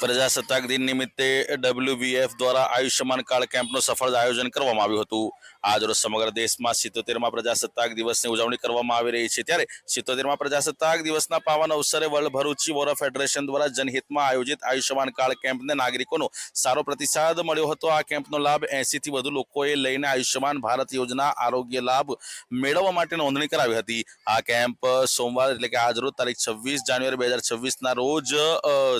પ્રજાસત્તાક દિન નિમિત્તે ડબલ્યુબીએફ દ્વારા આયુષ્યમાન કાર્ડ કેમ્પનું સફળ આયોજન કરવામાં આવ્યું હતું. આજરોજ સમગ્ર દેશમાં સિત્તોતેરમાં પ્રજાસત્તાક દિવસની ઉજવણી કરવામાં આવી રહી છે. ત્યારે સિત્તોતેરમાં પ્રજાસત્તાક દિવસના પાવન અવસરે વર્લ્ડ ભરૂચી વોરા ફેડરેશન દ્વારા જનહિતમાં આયોજિત આયુષ્યમાન કાર્ડ કેમ્પને નાગરિકોનો સારો પ્રતિસાદ મળ્યો હતો. આ કેમ્પનો લાભ એંસીથી વધુ લોકોએ લઈને આયુષ્યમાન ભારત યોજના આરોગ્ય લાભ મેળવવા માટે નોંધણી કરાવી હતી. આ કેમ્પ સોમવાર એટલે કે આજરોજ તારીખ છવ્વીસ જાન્યુઆરી બે હજાર છવ્વીસના રોજ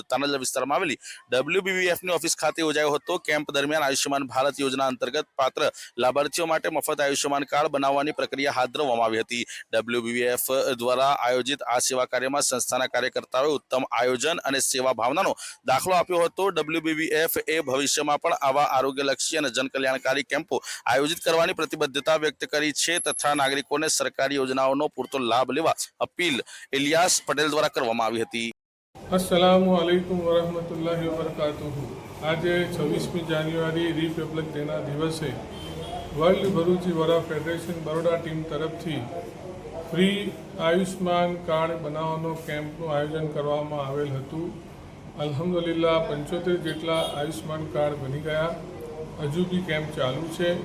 તાનાજા વિસ્તારમાં આવેલી ડબ્લ્યુબીવીએફની ઓફિસ ખાતે યોજાયો હતો. કેમ્પ દરમિયાન આયુષ્યમાન ભારત યોજના અંતર્ગત પાત્ર લાભાર્થીઓ માટે મફત આયુષ્યમાન કાર્ડ બનાવવાની પ્રક્રિયા હાથ ધરવામાં આવી હતી. ડબલ્યુબીવીએફ દ્વારા આયોજિત આ સેવા કાર્યમાં સંસ્થાના કાર્યકર્તાઓએ ઉત્તમ આયોજન અને સેવા ભાવનાનો દાખલો આપ્યો હતો. ડબલ્યુબીવીએફ એ ભવિષ્યમાં પણ આવા આરોગ્યલક્ષી અને જનકલ્યાણકારી કેમ્પો આયોજિત કરવાની પ્રતિબદ્ધતા વ્યક્ત કરી છે તથા નાગરિકોને સરકારી યોજનાઓનો પૂરતો લાભ લેવા અપીલ ઇલિયાસ પટેલ દ્વારા કરવામાં આવી હતી. અસલામુ આલૈકુમ વરહમતુલ્લાહિ વબરકાતુહ આજે છવ્વીસમી જાન્યુઆરી રિપબ્લિક ડેના દિવસે world Bharuchi Vada federation Baroda team તરફથી ફ્રી આયુષ્માન કાર્ડ બનાવવાનો કેમ્પનું આયોજન કરવામાં આવેલ હતું અલ્હમ્દુલિલ્લાહ પંચોતેર જેટલા આયુષ્માન કાર્ડ બની ગયા હજુ બી કેમ્પ ચાલુ છે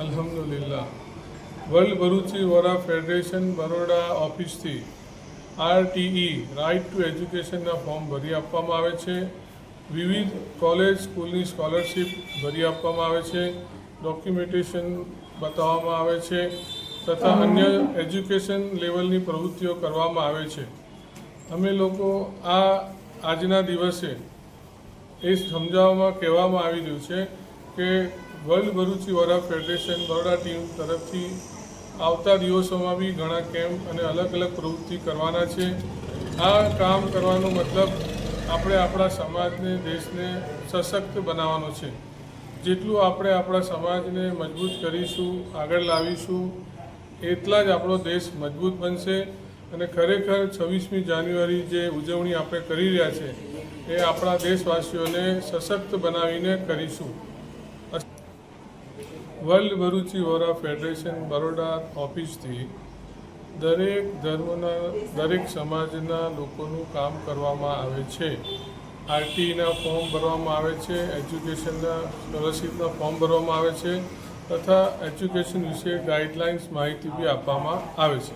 અલ્હમ્દુલિલ્લાહ વર્લ્ડ ભરૂચી વડા ફેડરેશન બરોડા ઓફિસથી આરટીઈ રાઇટ ટુ એજ્યુકેશનના ફોર્મ ભરી આપવામાં આવે છે. વિવિધ કોલેજ સ્કૂલની સ્કોલરશિપ ભરી આપવામાં આવે છે. ડોક્યુમેન્ટેશન બતાવવામાં આવે છે તથા અન્ય એજ્યુકેશન લેવલની પ્રવૃત્તિઓ કરવામાં આવે છે. અમે લોકો આ આજના દિવસે એ સમજાવવામાં કહેવામાં આવી રહ્યું છે કે world Bharuchi Vora federation Baroda team તરફથી આવતા દિવસોમાં બી ઘણા કેમ્પ અને અલગ અલગ પ્રવૃત્તિ કરવાના છે. આ કામ કરવાનો મતલબ આપણે આપણા સમાજને, દેશને સશક્ત બનાવવાનો છે. જેટલું આપણે આપણા સમાજને મજબૂત કરીશું, આગળ લાવીશું, એટલા જ આપણો દેશ મજબૂત બનશે. અને ખરેખર છવ્વીસમી જાન્યુઆરી જે ઉજવણી આપણે કરી રહ્યા છે, એ આપણા દેશવાસીઓને સશક્ત બનાવીને કરીશું. વર્લ્ડ ભરૂચી વોરા ફેડરેશન બરોડા ઓફિસથી દરેક ધર્મના, દરેક સમાજના લોકોનું કામ કરવામાં આવે છે. આરટીના ફોર્મ ભરવામાં આવે છે, એજ્યુકેશનના સ્કોલરશીપના ફોર્મ ભરવામાં આવે છે, તથા એજ્યુકેશન વિશે ગાઈડલાઇન્સ માહિતી બી આપવામાં આવે છે.